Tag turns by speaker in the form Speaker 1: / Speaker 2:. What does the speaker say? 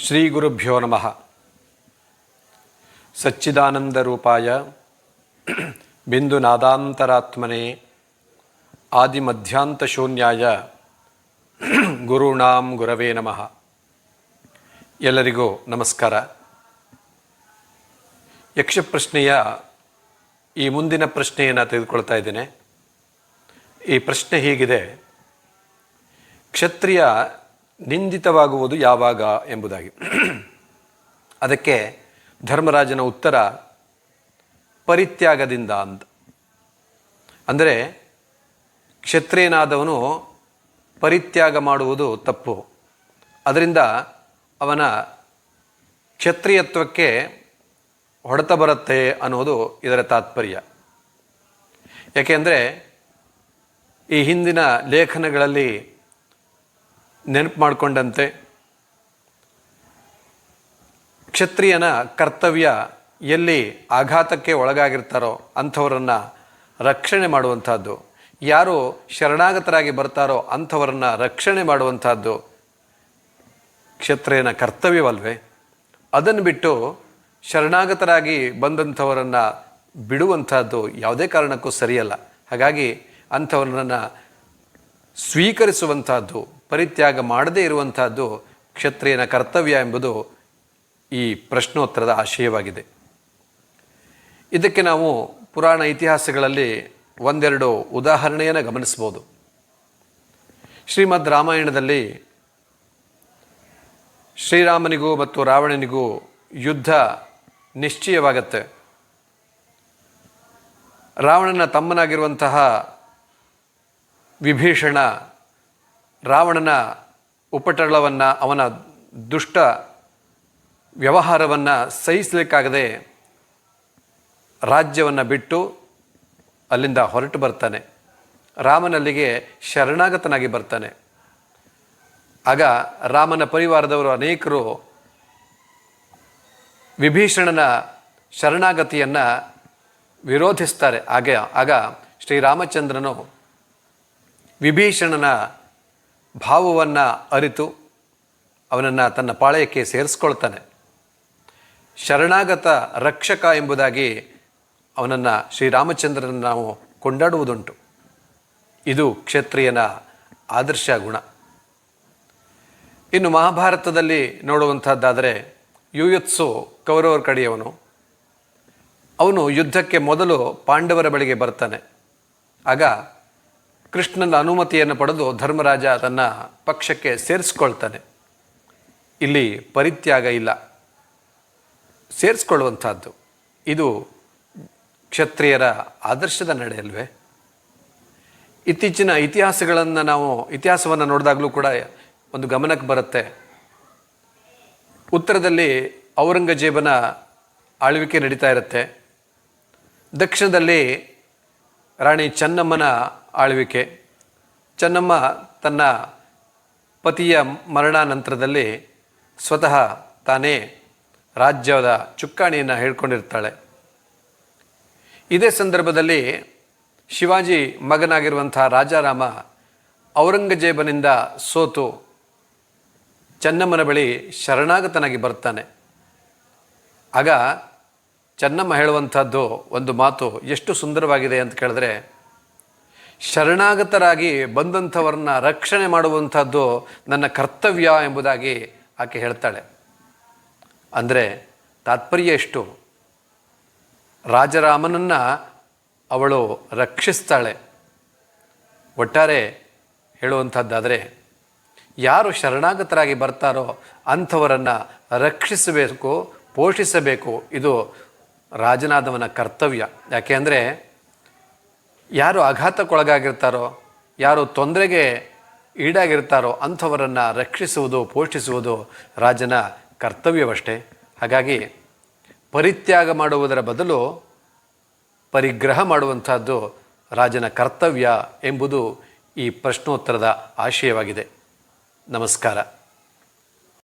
Speaker 1: ಶ್ರೀ ಗುರುಭ್ಯೋ ನಮಃ. ಸಚ್ಚಿದಾನಂದ ರೂಪಾಯ ಬಿಂದು ನಾದಾಂತರಾತ್ಮನೆ ಆದಿಮಧ್ಯಾಂತಶೂನ್ಯಾಯ ಗುರುಣಾಂ ಗುರವೇ ನಮಃ. ಎಲ್ಲರಿಗೂ ನಮಸ್ಕಾರ. ಯಕ್ಷಪ್ರಶ್ನೆಯ ಈ ಮುಂದಿನ ಪ್ರಶ್ನೆಯನ್ನು ತೆಗೆದುಕೊಳ್ತಾ ಇದ್ದೇನೆ. ಈ ಪ್ರಶ್ನೆ ಹೀಗಿದೆ. ಕ್ಷತ್ರಿಯ ನಿಂದಿತವಾಗುವುದು ಯಾವಾಗ ಎಂಬುದಾಗಿ. ಅದಕ್ಕೆ ಧರ್ಮರಾಜನ ಉತ್ತರ, ಪರಿತ್ಯಾಗದಿಂದ ಅಂತ. ಅಂದರೆ ಕ್ಷತ್ರಿಯನಾದವನು ಪರಿತ್ಯಾಗ ಮಾಡುವುದು ತಪ್ಪು. ಅದರಿಂದ ಅವನ ಕ್ಷತ್ರಿಯತ್ವಕ್ಕೆ ಹೊಡೆತ ಬರುತ್ತೆ ಅನ್ನೋದು ಇದರ ತಾತ್ಪರ್ಯ. ಯಾಕೆಂದರೆ ಈ ಹಿಂದಿನ ಲೇಖನಗಳಲ್ಲಿ ನೆನಪು ಮಾಡಿಕೊಂಡಂತೆ. ಕ್ಷತ್ರಿಯನ ಕರ್ತವ್ಯ ಎಲ್ಲಿ ಆಘಾತಕ್ಕೆ ಒಳಗಾಗಿರ್ತಾರೋ ಅಂಥವರನ್ನು ರಕ್ಷಣೆ ಮಾಡುವಂಥದ್ದು. ಯಾರು ಶರಣಾಗತರಾಗಿ ಬರ್ತಾರೋ ಅಂಥವರನ್ನು ರಕ್ಷಣೆ ಮಾಡುವಂಥದ್ದು ಕ್ಷತ್ರಿಯನ ಕರ್ತವ್ಯವಲ್ವೇ. ಅದನ್ನು ಬಿಟ್ಟು ಶರಣಾಗತರಾಗಿ ಬಂದಂಥವರನ್ನು ಬಿಡುವಂಥದ್ದು ಯಾವುದೇ ಕಾರಣಕ್ಕೂ ಸರಿಯಲ್ಲ. ಹಾಗಾಗಿ ಅಂಥವರನ್ನು ಸ್ವೀಕರಿಸುವಂತಹದ್ದು ಪರಿತ್ಯಾಗ ಮಾಡದೇ ಇರುವಂತಹದ್ದು ಕ್ಷತ್ರಿಯನ ಕರ್ತವ್ಯ ಎಂಬುದು ಈ ಪ್ರಶ್ನೋತ್ತರದ ಆಶಯವಾಗಿದೆ. ಇದಕ್ಕೆ ನಾವು ಪುರಾಣ ಇತಿಹಾಸಗಳಲ್ಲಿ ಒಂದೆರಡು ಉದಾಹರಣೆಯನ್ನು ಗಮನಿಸ್ಬೋದು ಶ್ರೀಮದ್ ರಾಮಾಯಣದಲ್ಲಿ ಶ್ರೀರಾಮನಿಗೂ ಮತ್ತು ರಾವಣನಿಗೂ ಯುದ್ಧ ನಿಶ್ಚಯವಾಗತ್ತೆ. ರಾವಣನ ತಮ್ಮನಾಗಿರುವಂತಹ ವಿಭೀಷಣ ರಾವಣನ ಉಪಟಳವನ್ನು ಅವನ ದುಷ್ಟ ವ್ಯವಹಾರವನ್ನು ಸಹಿಸಲಿಕ್ಕಾಗದೆ ರಾಜ್ಯವನ್ನು ಬಿಟ್ಟು ಅಲ್ಲಿಂದ ಹೊರಟು ಬರ್ತಾನೆ. ರಾಮನಲ್ಲಿಗೆ ಶರಣಾಗತನಾಗಿ ಬರ್ತಾನೆ. ಆಗ ರಾಮನ ಪರಿವಾರದವರು ಅನೇಕರು ವಿಭೀಷಣನ ಶರಣಾಗತಿಯನ್ನು ವಿರೋಧಿಸ್ತಾರೆ. ಆಗ ಆಗ ಶ್ರೀರಾಮಚಂದ್ರನು ವಿಭೀಷಣನ ಭಾವವನ್ನು ಅರಿತು ಅವನನ್ನು ತನ್ನ ಪಾಳಯಕ್ಕೆ ಸೇರಿಸ್ಕೊಳ್ತಾನೆ. ಶರಣಾಗತ ರಕ್ಷಕ ಎಂಬುದಾಗಿ ಅವನನ್ನು ಶ್ರೀರಾಮಚಂದ್ರನ ನಾವು ಕೊಂಡಾಡುವುದುಂಟು. ಇದು ಕ್ಷತ್ರಿಯನ ಆದರ್ಶ ಗುಣ. ಇನ್ನು ಮಹಾಭಾರತದಲ್ಲಿ ನೋಡುವಂಥದ್ದಾದರೆ ಯುಯುತ್ಸು ಕೌರವರ ಕಡೆಯವನು. ಅವನು ಯುದ್ಧಕ್ಕೆ ಮೊದಲು ಪಾಂಡವರ ಬಳಿಗೆ ಬರ್ತಾನೆ. ಆಗ ಕೃಷ್ಣನ ಅನುಮತಿಯನ್ನು ಪಡೆದು ಧರ್ಮರಾಜ ತನ್ನ ಪಕ್ಷಕ್ಕೆ ಸೇರಿಸ್ಕೊಳ್ತಾನೆ. ಇಲ್ಲಿ ಪರಿತ್ಯಾಗ ಇಲ್ಲ. ಸೇರಿಸ್ಕೊಳ್ಳುವಂಥದ್ದು. ಇದು ಕ್ಷತ್ರಿಯರ ಆದರ್ಶದ ನಡೆಯಲ್ವೇ ಇತ್ತೀಚಿನ ಇತಿಹಾಸಗಳನ್ನು ನಾವು, ಇತಿಹಾಸವನ್ನು ನೋಡಿದಾಗಲೂ ಕೂಡ ಒಂದು ಗಮನಕ್ಕೆ ಬರುತ್ತೆ. ಉತ್ತರದಲ್ಲಿ ಔರಂಗಜೇಬನ ಆಳ್ವಿಕೆ ನಡೀತಾ ಇರುತ್ತೆ. ದಕ್ಷಿಣದಲ್ಲಿ ರಾಣಿ ಚೆನ್ನಮ್ಮನ ಆಳ್ವಿಕೆ. ಚೆನ್ನಮ್ಮ ತನ್ನ ಪತಿಯ ಮರಣಾನಂತರದಲ್ಲಿ ಸ್ವತಃ ತಾನೇ ರಾಜ್ಯದ ಚುಕ್ಕಾಣಿಯನ್ನು ಹೇಳ್ಕೊಂಡಿರ್ತಾಳೆ. ಇದೇ ಸಂದರ್ಭದಲ್ಲಿ ಶಿವಾಜಿ ಮಗನಾಗಿರುವಂಥ ರಾಜಾರಾಮ ಔರಂಗಜೇಬನಿಂದ ಸೋತು ಚೆನ್ನಮ್ಮನ ಬಳಿ ಶರಣಾಗತನಾಗಿ ಬರ್ತಾನೆ. ಆಗ ಚೆನ್ನಮ್ಮ ಹೇಳುವಂಥದ್ದು ಒಂದು ಮಾತು ಎಷ್ಟು ಸುಂದರವಾಗಿದೆ ಅಂತ ಕೇಳಿದ್ರೆ, ಶರಣಾಗತರಾಗಿ ಬಂದಂಥವ್ರನ್ನ ರಕ್ಷಣೆ ಮಾಡುವಂಥದ್ದು ನನ್ನ ಕರ್ತವ್ಯ ಎಂಬುದಾಗಿ ಆಕೆ ಹೇಳ್ತಾಳೆ. ಅಂದರೆ ತಾತ್ಪರ್ಯ ಎಷ್ಟು? ರಾಜರಾಮನನ್ನು ಅವಳು ರಕ್ಷಿಸ್ತಾಳೆ. ಒಟ್ಟಾರೆ ಹೇಳುವಂಥದ್ದಾದರೆ, ಯಾರು ಶರಣಾಗತರಾಗಿ ಬರ್ತಾರೋ ಅಂಥವರನ್ನು ರಕ್ಷಿಸಬೇಕು, ಪೋಷಿಸಬೇಕು, ಇದು ರಾಜನಾದವನ ಕರ್ತವ್ಯ. ಯಾಕೆ ಅಂದರೆ ಯಾರು ಆಘಾತಕ್ಕೊಳಗಾಗಿರ್ತಾರೋ, ಯಾರು ತೊಂದರೆಗೆ ಈಡಾಗಿರ್ತಾರೋ ಅಂಥವರನ್ನು ರಕ್ಷಿಸುವುದು, ಪೋಷಿಸುವುದು ರಾಜನ ಕರ್ತವ್ಯವಷ್ಟೇ. ಹಾಗಾಗಿ ಪರಿತ್ಯಾಗ ಮಾಡುವುದರ ಬದಲು ಪರಿಗ್ರಹ ಮಾಡುವಂಥದ್ದು ರಾಜನ ಕರ್ತವ್ಯ ಎಂಬುದು ಈ ಪ್ರಶ್ನೋತ್ತರದ ಆಶಯವಾಗಿದೆ. ನಮಸ್ಕಾರ.